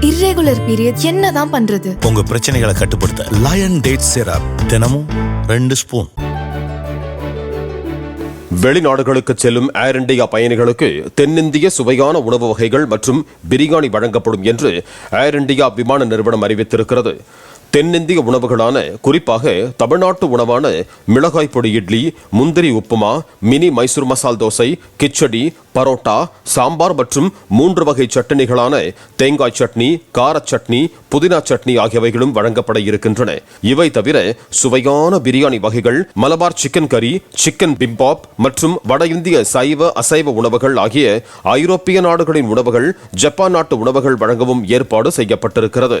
Irregular period என்னதான் பண்றது? உங்க பிரச்சனைகளை கட்டுப்படுத்த லயன் டேட் சிரப் தினமும் ரெண்டு ஸ்பூன் வெளிநாடுகளுக்கு செல்லும் ஏர் இந்தியா பயணிகளுக்கு தென்னிந்திய சுவையான உணவு வகைகள் மற்றும் பிரியாணி வழங்கப்படும் என்று ஏர் இந்தியா விமான நிறுவனம் அறிவித்திருக்கிறது. தென்னிந்திய உணவுகளான குறிப்பாக தமிழ்நாட்டு உணவான மிளகாய் பொடி இட்லி முந்திரி உப்புமா மினி மைசூர் மசால் தோசை கிச்சடி பரோட்டா சாம்பார் மற்றும் மூன்று வகை சட்னிகளான தேங்காய் சட்னி கார சட்னி புதினா சட்னி ஆகியவைகளும் வழங்கப்பட இருக்கின்றன. இவை தவிர சுவையான பிரியாணி வகைகள் மலபார் சிக்கன் கறி சிக்கன் பிம்பாப் மற்றும் வட இந்திய சைவ அசைவ உணவுகள் ஆகிய ஐரோப்பிய நாடுகளின் உணவுகள் ஜப்பான் நாட்டு உணவுகள் வழங்கவும் ஏற்பாடு செய்யப்பட்டிருக்கிறது.